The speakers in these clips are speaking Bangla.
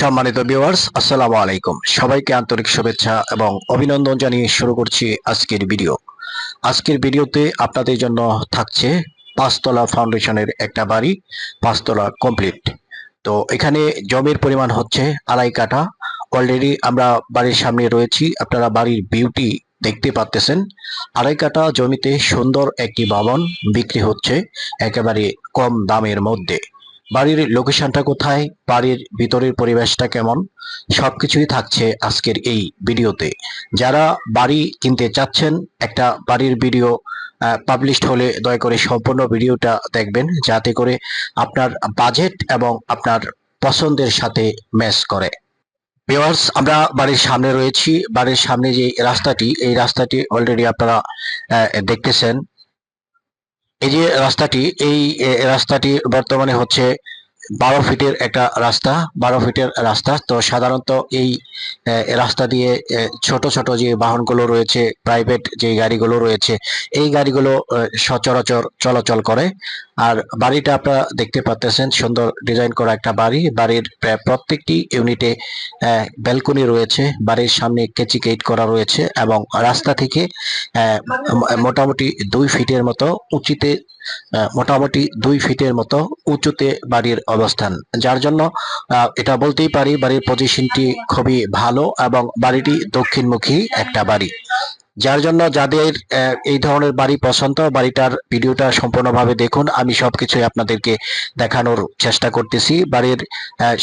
সম্মানিত ভিউয়ার্স আসসালামু আলাইকুম। সবাইকে আন্তরিক শুভেচ্ছা এবং অভিনন্দন জানিয়ে শুরু করছি আজকের ভিডিও আজকের ভিডিওতে আপনাদের জন্য থাকছে পাঁচতলা ফাউন্ডেশনের একটা বাড়ি, পাঁচতলা কমপ্লিট তো এখানে জমির পরিমাণ হচ্ছে আড়াই কাঠা। অলরেডি আমরা বাড়ির সামনে রয়েছি, আপনারা বাড়ির বিউটি দেখতে পাচ্তেছেন আড়াই কাঠা জমিতে সুন্দর একটি ভবন বিক্রি হচ্ছে, একেবারে কম দামের মধ্যে। বাড়ির লোকেশনটা কোথায়, বাড়ির ভিতরের পরিবেশটা কেমন, সবকিছুই থাকছে আজকের এই ভিডিওতে। যারা বাড়ি কিনতে চাচ্ছেন, একটা বাড়ির ভিডিও পাবলিশড হলে দয়া করে সম্পূর্ণ ভিডিওটা দেখবেন, যাতে করে আপনার বাজেট এবং আপনার পছন্দের সাথে ম্যাচ করে। ভিউয়ার্স আমরা বাড়ির সামনে রয়েছি। বাড়ির সামনে যে রাস্তাটি, এই রাস্তাটি অলরেডি আপনারা দেখতেছেন। এই যে রাস্তাটি এই রাস্তাটি বর্তমানে হচ্ছে বারো ফিটের একটা রাস্তা, বারো ফিটের রাস্তা। তো সাধারণত এই রাস্তা দিয়ে ছোট ছোট যে বাহনগুলো রয়েছে প্রাইভেট যে গাড়িগুলো রয়েছে, এই গাড়িগুলো সচরাচর চলাচল করে। আর বাড়িটা আপনারা দেখতে পাচ্তেছেন সুন্দর ডিজাইন করা একটা বাড়ি। বাড়ির প্রত্যেকটি ইউনিটে ব্যালকনি রয়েছে। বাড়ির সামনে কেচি গেট করা রয়েছে এবং রাস্তা থেকে মোটামুটি দুই ফিটের মতো উঁচিতে মোটামুটি দুই ফিটের মতো উঁচুতে বাড়ির অবস্থান। যার জন্য এটা বলতেই পারি, বাড়ির পজিশনটি খুবই ভালো এবং বাড়িটি দক্ষিণমুখী একটা বাড়ি। যার জন্য যাদের এই ধরনের বাড়ি পছন্দ, বাড়িটার ভিডিওটা সম্পূর্ণভাবে দেখুন। আমি সবকিছুই আপনাদেরকে দেখানোর চেষ্টা করতেছি। বাড়ির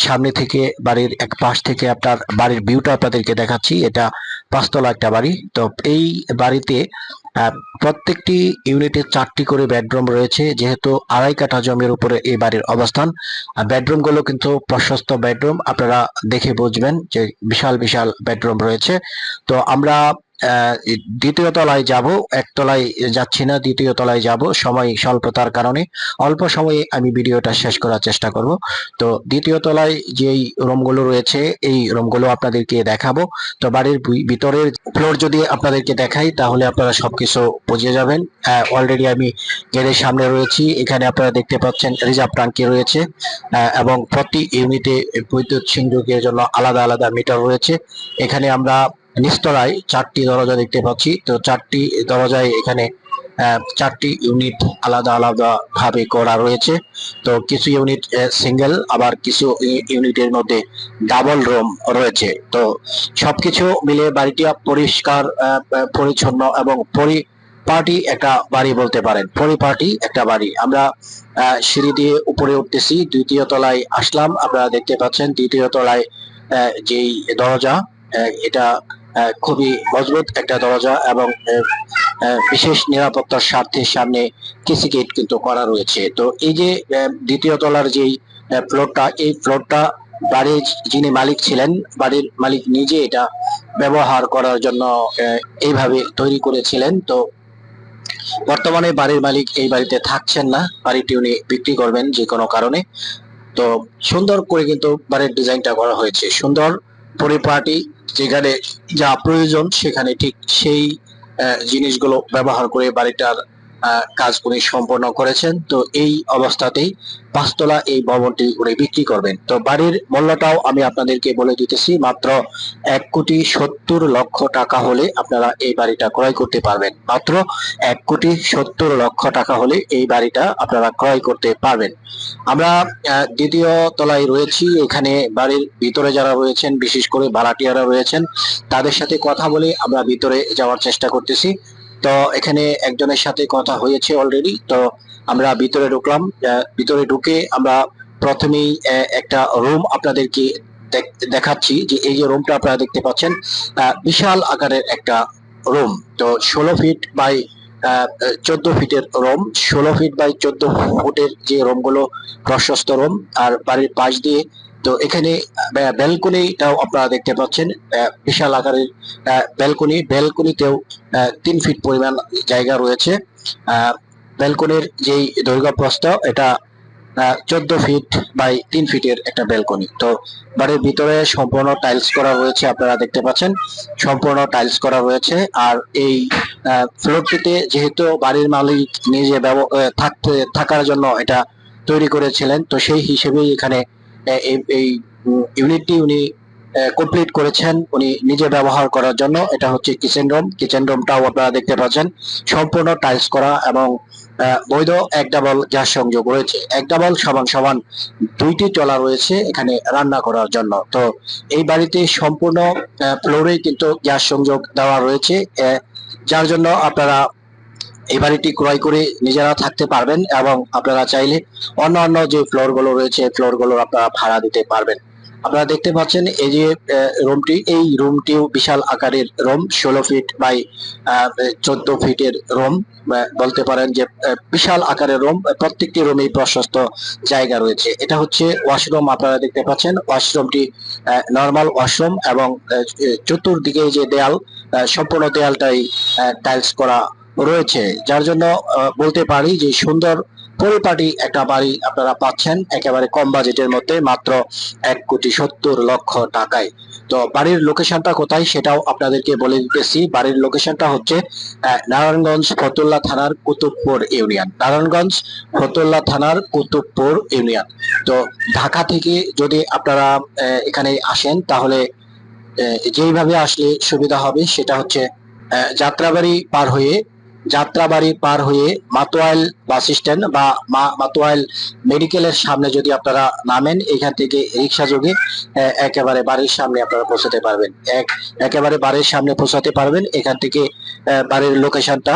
সামনে থেকে, বাড়ির এক পাশ থেকে আপনার বাড়ির ভিউটা আপনাদেরকে দেখাচ্ছি। এটা পাঁচতলা একটা বাড়ি। তো এই বাড়িতে প্রত্যেকটি ইউনিটে চারটি করে বেডরুম রয়েছে, যেহেতু আড়াই কাঠা জমির উপরে এই বাড়ির অবস্থান। বেডরুমগুলো কিন্তু প্রশস্ত বেডরুম, আপনারা দেখে বুঝবেন যে বিশাল বিশাল বেডরুম রয়েছে। তো আমরা দ্বিতীয় তলায় যাব একতলায় যাচ্ছি না, দ্বিতীয় তলায় যাব। সময় স্বল্পতার কারণে অল্প সময়ে আমি ভিডিওটা শেষ করার চেষ্টা করব। তো দ্বিতীয় তলায় যেই রুমগুলো রয়েছে, এই রুমগুলো আপনাদেরকে দেখাবো। তো বাড়ির ভিতরের ফ্লোর যদি আপনাদেরকে দেখাই, তাহলে আপনারা সবকিছু বুঝে যাবেন। অলরেডি আমি গেটের সামনে রয়েছি। এখানে আপনারা দেখতে পাচ্ছেন রিজার্ভ ট্যাঙ্কি রয়েছে। এবং প্রতি ইউনিটে বৈদ্যুৎ সংযোগের জন্য আলাদা আলাদা মিটার রয়েছে। এখানে আমরা নিচতলায় চারটি দরজা দেখতে পাচ্ছি। তো চারটি দরজায় এখানে চারটি ইউনিট আলাদা আলাদা ভাবে করা রয়েছে। তো কিছু ইউনিট সিঙ্গেল আবার কিছু ইউনিটের মধ্যে ডাবল রুম রয়েছে। তো সবকিছু মিলে বাড়িটি পরিষ্কার পরিচ্ছন্ন এবং পরিপাটি একটা বাড়ি বলতে পারেন। পরিপাটি একটা বাড়ি। আমরা সিঁড়ি দিয়ে উপরে উঠতেছি, দ্বিতীয় তলায় আসলাম। আপনারা দেখতে পাচ্ছেন, দ্বিতীয় তলায় যেই দরজা এটা খুবই মজবুত একটা দরজা এবং বিশেষ নিরাপত্তার স্বার্থের সামনে কেসি গেট কিন্তু করা রয়েছে। তো এই যে দ্বিতীয় তলার যেই ফ্লোরটা এই ফ্লোরটা বাড়ির যিনি মালিক ছিলেন, বাড়ির মালিক নিজে এটা ব্যবহার করার জন্য এইভাবে তৈরি করেছিলেন। তো বর্তমানে বাড়ির মালিক এই বাড়িতে থাকছেন না। বাড়িটি উনি বিক্রি করবেন যে কোনো কারণে। তো সুন্দর করে কিন্তু বাড়ির ডিজাইনটা করা হয়েছে। সুন্দর পরিপাটি যেখানে যা প্রয়োজন সেখানে ঠিক সেই জিনিসগুলো ব্যবহার করে বাড়িটার আহ, কাজ উনি সম্পন্ন করেছেন। তো এই অবস্থাতেই পাঁচতলা এই ভবনটি উনি বিক্রি করবেন। তো বাড়ির মূল্যটাও আমি আপনাদেরকে বলে দিতেছি মাত্র এক কোটি সত্তর লক্ষ টাকা হলে আপনারা এই বাড়িটা ক্রয় করতে পারবেন। মাত্র এক কোটি সত্তর লক্ষ টাকা হলে এই বাড়িটা আপনারা ক্রয় করতে পারবেন। আমরা দ্বিতীয় তলায় রয়েছি। এখানে বাড়ির ভিতরে যারা রয়েছেন বিশেষ করে ভাড়াটিয়ারা রয়েছেন তাদের সাথে কথা বলে আমরা ভিতরে যাওয়ার চেষ্টা করতেছি। তো এখানে একজনের সাথে কথা হয়েছে অলরেডি তো আমরা ভিতরে ঢুকলাম। ভিতরে ঢুকে আমরা প্রথমেই একটা রুম আপনাদেরকে দেখ- দেখাচ্ছি যে এই যে রুমটা আপনারা দেখতে পাচ্ছেন বিশাল আকারের একটা রুম তো ষোলো ফিট বাই চোদ্দ ফিটের রুম ষোলো ফিট বাই চোদ্দ ফুটের যে রুমগুলো প্রশস্ত রুম আর বাড়ির পাশ দিয়ে তো এখানে ব্যালকনিটাও আপনারা দেখতে পাচ্ছেন। বিশাল আকারের ব্যালকনি। ব্যালকনিতেও তিন ফিট পরিমাণ জায়গা রয়েছে। ব্যালকনির যেই দৈর্ঘ্য প্রস্থ এটা চোদ্দ ফিট বাই তিন ফিটের একটা ব্যালকনি। তো বাড়ির ভিতরে সম্পূর্ণ টাইলস করা রয়েছে, আপনারা দেখতে পাচ্ছেন। সম্পূর্ণ টাইলস করা রয়েছে। আর এই ফ্লোরটিতে যেহেতু বাড়ির মালিক নিজে থাকতে, থাকার জন্য এটা তৈরি করেছিলেন, তো সেই হিসেবেই এখানে এই ইউনিটটি উনি কমপ্লিট করেছেন উনি নিজে ব্যবহার করার জন্য। এটা হচ্ছে কিচেন রুম কিচেন রুমটাও আপনারা দেখতে পাচ্ছেন। সম্পূর্ণ টাইলস করা এবং বৈধ এক ডাবল গ্যাস সংযোগ রয়েছে। এক ডাবল সমান সমান দুইটি চলা রয়েছে এখানে রান্না করার জন্য। তো এই বাড়িতে সম্পূর্ণ ফ্লোরে কিন্তু গ্যাস সংযোগ দেওয়া রয়েছে। যার জন্য আপনারা এই বাড়িটি ক্রয় করে নিজেরা থাকতে পারবেন এবং আপনারা চাইলে অন্য অন্য যে ফ্লোরগুলো রয়েছে ফ্লোরগুলো আপনারা ভাড়া দিতে পারবেন। আপনারা দেখতে পাচ্ছেন এই যে রুমটি এই রুমটিও বিশাল আকারের রুম ষোলো ফিট বাই চোদ্দ ফিটের রুম বলতে পারেন যে বিশাল আকারের রুম প্রত্যেকটি রুমেই প্রশস্ত জায়গা রয়েছে। এটা হচ্ছে ওয়াশরুম আপনারা দেখতে পাচ্ছেন ওয়াশরুমটি নর্মাল ওয়াশরুম এবং চতুর্দিকে যে দেয়াল সম্পূর্ণ দেয়ালটাই টাইলস করা রয়েছে, যার জন্য বলতে পারি যে সুন্দর পরিপাটি একটা বাড়ি আপনারা পাচ্ছেন, একেবারে কম বাজেটের মধ্যে মাত্র এক কোটি সত্তর লক্ষ টাকায়। তো বাড়ির লোকেশনটা কোথায় সেটাও আপনাদেরকে বলে দিতেছি। বাড়ির লোকেশনটা হচ্ছে নারায়ণগঞ্জ ফতুল্লা থানার কুতুবপুর ইউনিয়ন। নারায়ণগঞ্জ ফতুল্লা থানার কুতুবপুর ইউনিয়ন। তো ঢাকা থেকে যদি আপনারা এখানে আসেন, তাহলে যেইভাবে আসলে সুবিধা হবে সেটা হচ্ছে যাত্রাবাড়ি পার হয়ে যাত্রাবাড়ি পার হয়ে মাতোয়াইল বাস স্ট্যান্ড বা মাতোয়াইল মেডিকেলের সামনে যদি আপনারা নামেন, এখান থেকে রিক্সা যোগে একেবারে বাড়ির সামনে আপনারা পৌঁছাতে পারবেন। এক, একেবারে বাড়ির সামনে পৌঁছাতে পারবেন। এখান থেকে বাড়ির লোকেশনটা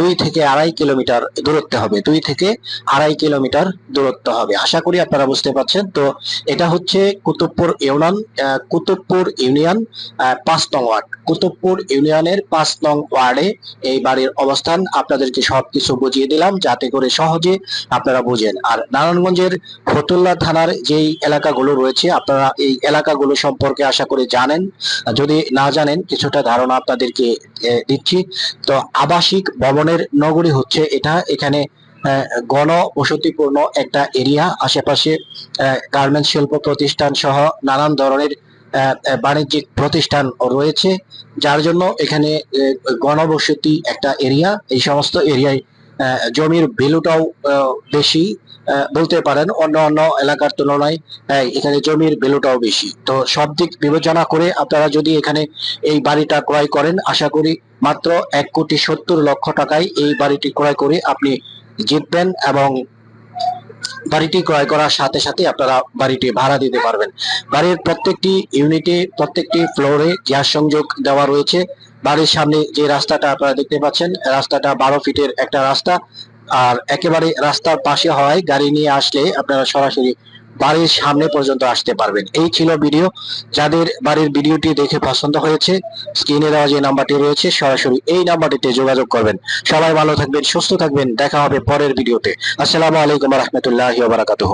দুই থেকে আড়াই কিলোমিটার দূরত্বে হবে। দুই থেকে আড়াই কিলোমিটার দূরত্ব হবে। আশা করি আপনারা বুঝতে পারছেন। তো এটা হচ্ছে কুতুবপুর ইউনিয়ন কুতুবপুর ইউনিয়ন পাঁচ নং ওয়ার্ড। কুতুবপুর ইউনিয়নের পাঁচ নং ওয়ার্ডে এই বাড়ির অবস্থান। আপনাদেরকে সবকিছু বুঝিয়ে দিলাম যাতে করে সহজে আপনারা বুঝেন। আর নারায়ণগঞ্জের ফতুল্লা থানার যেই এলাকাগুলো রয়েছে, আপনারা এই এলাকাগুলো সম্পর্কে আশা করি জানেন। যদি না জানেন, কিছুটা ধারণা আপনাদেরকে দিচ্ছি। তো আবাসিক ভবনের নগরী হচ্ছে এটা। এখানে গণ বসতিপূর্ণ একটা এরিয়া। আশেপাশে গার্মেন্টস শিল্প প্রতিষ্ঠান সহ নানান ধরনের বাণিজ্যিক প্রতিষ্ঠান রয়েছে। যার জন্য এখানে গণবসতি একটা এরিয়া। এই সমস্ত এরিয়ায় জমির ভ্যালুটাও বেশি। বলতে পারেন অন্য অন্য এলাকার তুলনায় এখানে জমির ভ্যালুটাও বেশি। তো সব দিক বিবেচনা করে আপনারা যদি এখানে এই বাড়িটা ক্রয় করেন, আশা করি মাত্র এক কোটি সত্তর লক্ষ টাকায় এই বাড়িটি ক্রয় করে আপনি জিতবেন এবং বাড়িটি ক্রয় করার সাথে সাথে আপনারা বাড়িটি ভাড়া দিতে পারবেন। বাড়ির প্রত্যেকটি ইউনিটে, প্রত্যেকটি ফ্লোরে গ্যাস সংযোগ দেওয়া রয়েছে। বাড়ির সামনে যে রাস্তাটা আপনারা দেখতে পাচ্ছেন, রাস্তাটা বারো ফিটের একটা রাস্তা। আর একেবারে রাস্তার পাশে হওয়ায় গাড়ি নিয়ে আসলে আপনারা সরাসরি বাড়ির সামনে পর্যন্ত আসতে পারবেন। এই ছিল ভিডিও। যাদের বাড়ির ভিডিওটি দেখে পছন্দ হয়েছে স্ক্রিনে দেওয়া যে নাম্বারটি রয়েছে, সরাসরি এই নাম্বারটিতে যোগাযোগ করবেন। সবাই ভালো থাকবেন, সুস্থ থাকবেন। দেখা হবে পরের ভিডিওতে। আসসালামু আলাইকুম রহমতুল্লাহ বারাকাতুহ।